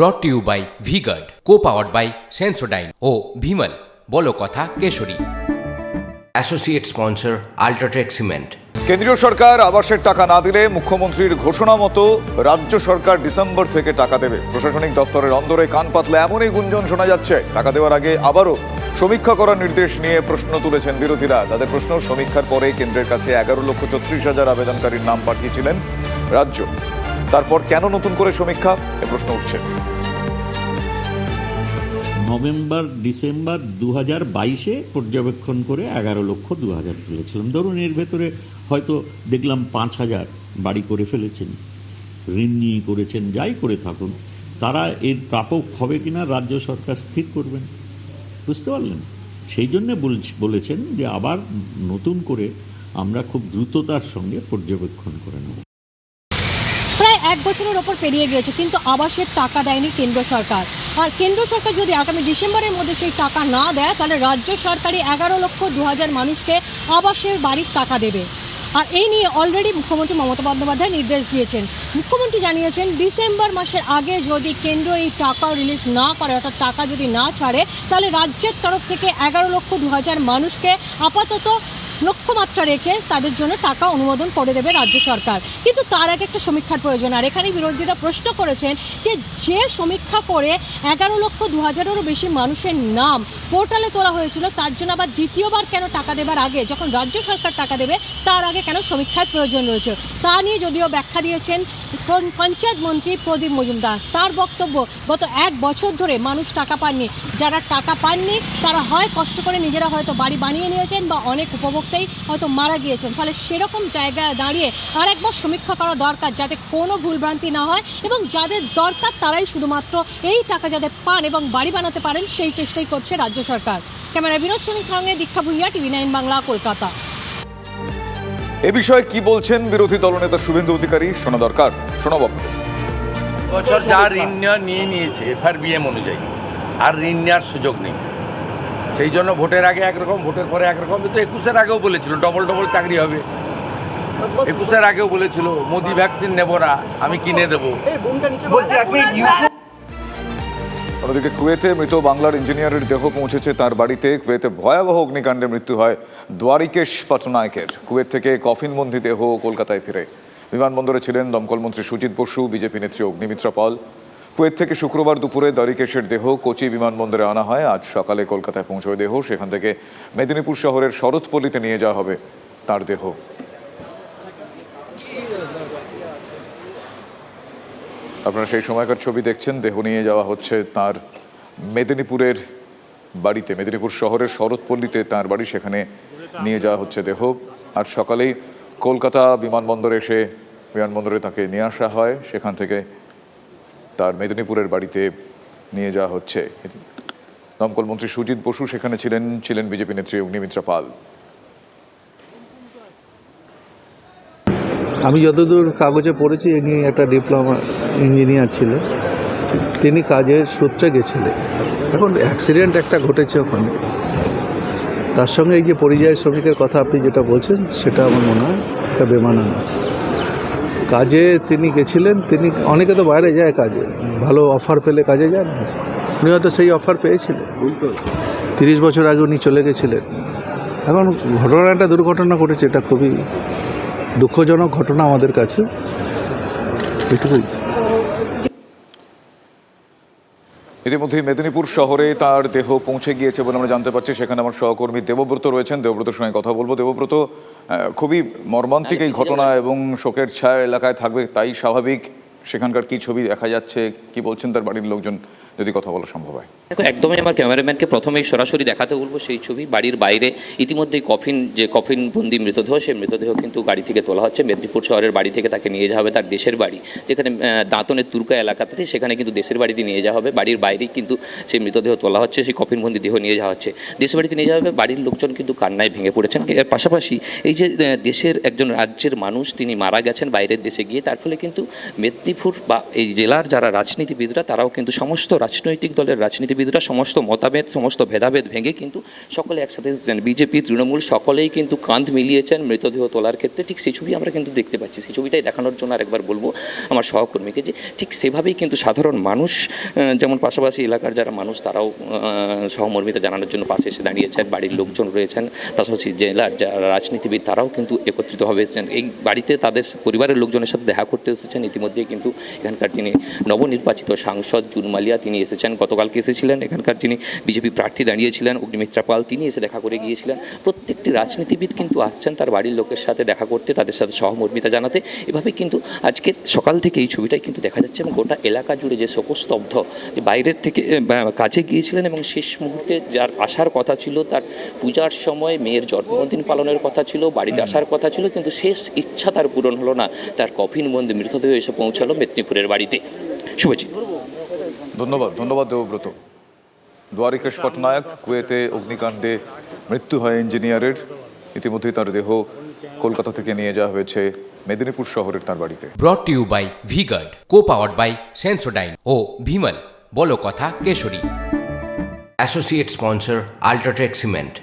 Brought to you by VGuard co powered by Sensodyne ও ভিমল বলো কথা কেশরী। অ্যাসোসিয়েট স্পন্সর আল্ট্রাটেক সিমেন্ট কেন্দ্রীয় সরকার আবাসের টাকা না দিলে মুখ্যমন্ত্রীর ঘোষণা মতো রাজ্য সরকার ডিসেম্বর থেকে টাকা দেবে। প্রশাসনিক দফতরের অন্দরে কান পাতলে এমনই গুঞ্জন শোনা যাচ্ছে। টাকা দেওয়ার আগে আবারও সমীক্ষা করার নির্দেশ নিয়ে প্রশ্ন তুলেছেন বিরোধীরা। তাদের প্রশ্ন সমীক্ষার পরে কেন্দ্রের কাছে এগারো লক্ষ ছত্রিশ হাজার আবেদনকারীর নাম পাঠিয়েছিলেন রাজ্য। তারপর কেন নতুন করে সমীক্ষা? এ প্রশ্ন উঠছে। নভেম্বর, ডিসেম্বর দু হাজার বাইশে পর্যবেক্ষণ করে এগারো লক্ষ দু হাজার তুলেছিলাম ধরুন, এর ভেতরে হয়তো দেখলাম পাঁচ হাজার বাড়ি করে ফেলেছেন, ঋণ নিয়ে করেছেন, যাই করে থাকুন, তারা এর প্রাপক হবে কিনা রাজ্য সরকার স্থির করবেন, বুঝতে পারলেন? সেই জন্যে বলছ- বলেছেন যে আবার নতুন করে আমরা খুব দ্রুততার সঙ্গে পর্যবেক্ষণ করে নেব। এক বছরের ওপর পেরিয়ে গিয়েছে, কিন্তু আবাসের টাকা দেয়নি কেন্দ্র সরকার। আর কেন্দ্র সরকার যদি আগামী ডিসেম্বরের মধ্যে সেই টাকা না দেয়, তাহলে রাজ্য সরকারই এগারো লক্ষ দু হাজার মানুষকে আবাসের বাড়ির টাকা দেবে। আর এই নিয়ে অলরেডি মুখ্যমন্ত্রী মমতা বন্দ্যোপাধ্যায় নির্দেশ দিয়েছেন। মুখ্যমন্ত্রী জানিয়েছেন, ডিসেম্বর মাসের আগে যদি কেন্দ্র এই টাকা রিলিজ না করে, অর্থাৎ টাকা যদি না ছাড়ে, তাহলে রাজ্যের তরফ থেকে এগারো লক্ষ দু হাজার মানুষকে আপাতত লক্ষ্যমাত্রা রেখে তাদের জন্য টাকা অনুমোদন করে দেবে রাজ্য সরকার। কিন্তু তার আগে একটা সমীক্ষার প্রয়োজন, আর এখানে বিরোধীরা প্রশ্ন করেছেন যে যে সমীক্ষা করে এগারো লক্ষ দু হাজারেরও বেশি মানুষের নাম পোর্টালে তোলা হয়েছিল, তার জন্য আবার দ্বিতীয়বার কেন টাকা দেবার আগে, যখন রাজ্য সরকার টাকা দেবে, তার আগে কেন সমীক্ষার প্রয়োজন রয়েছে? তা নিয়ে যদিও ব্যাখ্যা দিয়েছেন পঞ্চায়েত মন্ত্রী প্রদীপ মজুমদার। তার বক্তব্য, গত এক বছর ধরে মানুষ টাকা পাননি। যারা টাকা পাননি, তারা হয় কষ্ট করে নিজেরা হয়তো বাড়ি বানিয়ে নিয়েছেন বা অনেক উপভোক্তাই হয়তো মারা গিয়েছেন। ফলে সেরকম জায়গায় দাঁড়িয়ে আর একবার সমীক্ষা করা দরকার যাতে কোনো ভুলভ্রান্তি না হয় এবং যাদের দরকার তারাই শুধুমাত্র এই টাকা যাতে পান এবং বাড়ি বানাতে পারেন সেই চেষ্টাই করছে রাজ্য সরকার। ক্যামেরা বিনোদ শ্রমিক সঙ্গে দীক্ষা ভুইয়া টিভি নাইন বাংলা কলকাতা। এ বিষয়ে কি বলছেন বিরোধী দলনেতা শুভেন্দু অধিকারী? শোনা দরকার। শোনাব বছর যা ঋণ নেওয়া নিয়ে নিয়েছে এফআরবিএম অনুযায়ী। আর ঋণ নেওয়ার সুযোগ নেই। সেই জন্য ভোটের আগে একরকম ভোটের পরে একরকম তো একুশের আগেও বলেছিল ডবল ডবল চাকরি হবে। একুশের আগেও বলেছিল মোদি ভ্যাকসিন নেব না আমি কিনে দেবো। অন্যদিকে কুয়েতে মৃত বাংলার ইঞ্জিনিয়ারের দেহ পৌঁছেছে তার বাড়িতে। কুয়েতে ভয়াবহ অগ্নিকাণ্ডে মৃত্যু হয় দ্বারিকেশ পটনায়কের। কুয়েত থেকে কফিনবন্দি দেহ কলকাতায় ফিরে। বিমানবন্দরে ছিলেন দমকলমন্ত্রী সুজিত বসু বিজেপি নেত্রী অগ্নিমিত্রা পল। কুয়েত থেকে শুক্রবার দুপুরে দারিকেশের দেহ কোচি বিমানবন্দরে আনা হয়। আজ সকালে কলকাতায় পৌঁছয় দেহ। সেখান থেকে মেদিনীপুর শহরের শরৎপল্লিতে নিয়ে যাওয়া হবে তার দেহ। আপনারা সেই সময়কার ছবি দেখছেন। দেহ নিয়ে যাওয়া হচ্ছে তার মেদিনীপুরের বাড়িতে। মেদিনীপুর শহরের শরৎপল্লীতে তার বাড়ি। সেখানে নিয়ে যাওয়া হচ্ছে দেহ। আর সকালেই কলকাতা বিমানবন্দরে এসে বিমানবন্দরে তাকে নিয়ে আসা হয়। সেখান থেকে তার মেদিনীপুরের বাড়িতে নিয়ে যাওয়া হচ্ছে। দমকল মন্ত্রী সুজিত বসু সেখানে ছিলেন ছিলেন বিজেপি নেত্রী অগ্নিমিত্রা পাল। আমি যতদূর কাগজে পড়েছি ইনি একটা ডিপ্লোমা ইঞ্জিনিয়ার ছিল। তিনি কাজের সূত্রে গেছিলেন। এখন অ্যাক্সিডেন্ট একটা ঘটেছে ওখানে। তার সঙ্গে এই যে পরিযায়ী শ্রমিকের কথা আপনি যেটা বলছেন, সেটা আমার মনে হয় একটা বেমানান আছে। কাজে তিনি গেছিলেন তিনি অনেকে তো বাইরে যায় কাজে। ভালো অফার পেলে কাজে যান। উনি হয়তো সেই অফার পেয়েছিলেন। তিরিশ বছর আগে উনি চলে গেছিলেন। এখন ঘটনাটা দুর্ঘটনা ঘটেছে এটা খুবই দুঃখজনক ঘটনা আমাদের কাছে। এটুকুই। ইতিমধ্যেই মেদিনীপুর শহরে তার দেহ পৌঁছে গিয়েছে বলে আমরা জানতে পারছি। সেখানে আমার সহকর্মী দেবব্রত রয়েছেন। দেবব্রতর সঙ্গে কথা বলব। দেবব্রত খুবই মর্মান্তিক এই ঘটনা এবং শোকের ছায়া এলাকায় থাকবে তাই স্বাভাবিক। সেখানকার কি ছবি দেখা যাচ্ছে কি বলছেন তার বাড়ির লোকজন? যদি কথা বলা সম্ভব হয়। একদমই আমার ক্যামেরাম্যানকে প্রথমেই সরাসরি দেখাতে বলব সেই ছবি, বাড়ির বাইরে। ইতিমধ্যেই কফিন, যে কফিন বন্দি মৃতদেহ, সেই মৃতদেহ কিন্তু গাড়ি থেকে তোলা হচ্ছে। মেদিনীপুর শহরের বাড়ি থেকে তাকে নিয়ে যাওয়া হবে তার দেশের বাড়ি। যেখানে দাঁতনের তুর্কা এলাকাতে সেখানে কিন্তু দেশের বাড়িতে নিয়ে যাওয়া হবে। বাড়ির বাইরেই কিন্তু সেই মৃতদেহ তোলা হচ্ছে, সেই কফিন বন্দি দেহ নিয়ে যাওয়া হচ্ছে। দেশের বাড়িতে নিয়ে যাওয়া হবে, বাড়ির লোকজন কিন্তু কান্নায় ভেঙে পড়েছেন। এর পাশাপাশি এই যে দেশের একজন রাজ্যের মানুষ, তিনি মারা গেছেন বাইরের দেশে গিয়ে, তার ফলে কিন্তু মেদিনীপুর বা এই জেলার যারা রাজনীতিবিদরা, তারাও কিন্তু সমস্ত রাজনৈতিক দলের রাজনীতিবিদরা সমস্ত মতাভেদ সমস্ত ভেদাভেদ ভেঙে কিন্তু সকলে একসাথে এসেছেন। বিজেপি, তৃণমূল সকলেই কিন্তু কাঁধ মিলিয়েছেন মৃতদেহ তোলার ক্ষেত্রে। ঠিক সেই ছবি আমরা কিন্তু দেখতে পাচ্ছি। সেই ছবিটাই দেখানোর জন্য আরেকবার বলব আমার সহকর্মীকে যে ঠিক সেভাবেই কিন্তু সাধারণ মানুষ যেমন পাশাপাশি এলাকার যারা মানুষ, তারাও সহমর্মিতা জানানোর জন্য পাশে এসে দাঁড়িয়েছেন। বাড়ির লোকজন রয়েছেন। পাশাপাশি জেলার যারা রাজনীতিবিদ, তারাও কিন্তু একত্রিতভাবে এসেছেন। এই বাড়িতে তাদের পরিবারের লোকজনের সাথে দেখা করতে এসেছেন। ইতিমধ্যেই কিন্তু এখানকার যিনি নবনির্বাচিত সাংসদ জুন মালিয়া তিনি এসেছেন। গতকালকে এসেছিলেন এখানকার যিনি বিজেপি প্রার্থী দাঁড়িয়েছিলেন, অগ্নিমিত্রা পাল, তিনি এসে দেখা করে গিয়েছিলেন। প্রত্যেকটি রাজনীতিবিদ কিন্তু আসছেন তার বাড়ির লোকের সাথে দেখা করতে, তাদের সাথে সহমর্মিতা জানাতে। এভাবে কিন্তু আজকে সকাল থেকে এই ছবিটাই কিন্তু দেখা যাচ্ছে এবং গোটা এলাকা জুড়ে যে শোকস্তব্ধ যে বাইরের থেকে কাজে গিয়েছিলেন এবং শেষ মুহূর্তে যার আসার কথা ছিল তার পূজার সময়, মেয়ের জন্মদিন পালনের কথা ছিল, বাড়িতে আসার কথা ছিল, কিন্তু শেষ ইচ্ছা তার পূরণ হলো না। তার কফিন কফিনবন্দি মৃতদেহ এসে পৌঁছালো মেদিনীপুরের বাড়িতে। শুভজিৎ ধন্যবাদ ধন্যবাদ দেবব্রত। দ্বারিকেশ পটনায়ক কুয়েতে অগ্নিকাণ্ডে মৃত্যু হয় ইঞ্জিনিয়ারের। ইতিমধ্যেই তার দেহ কলকাতা থেকে নিয়ে যাওয়া হয়েছে মেদিনীপুর শহরের তার বাড়িতে। Brought to you by VGuard co powered by Sensodyne ও ভিমল বলো কথা Keshari. Associate sponsor UltraTech cement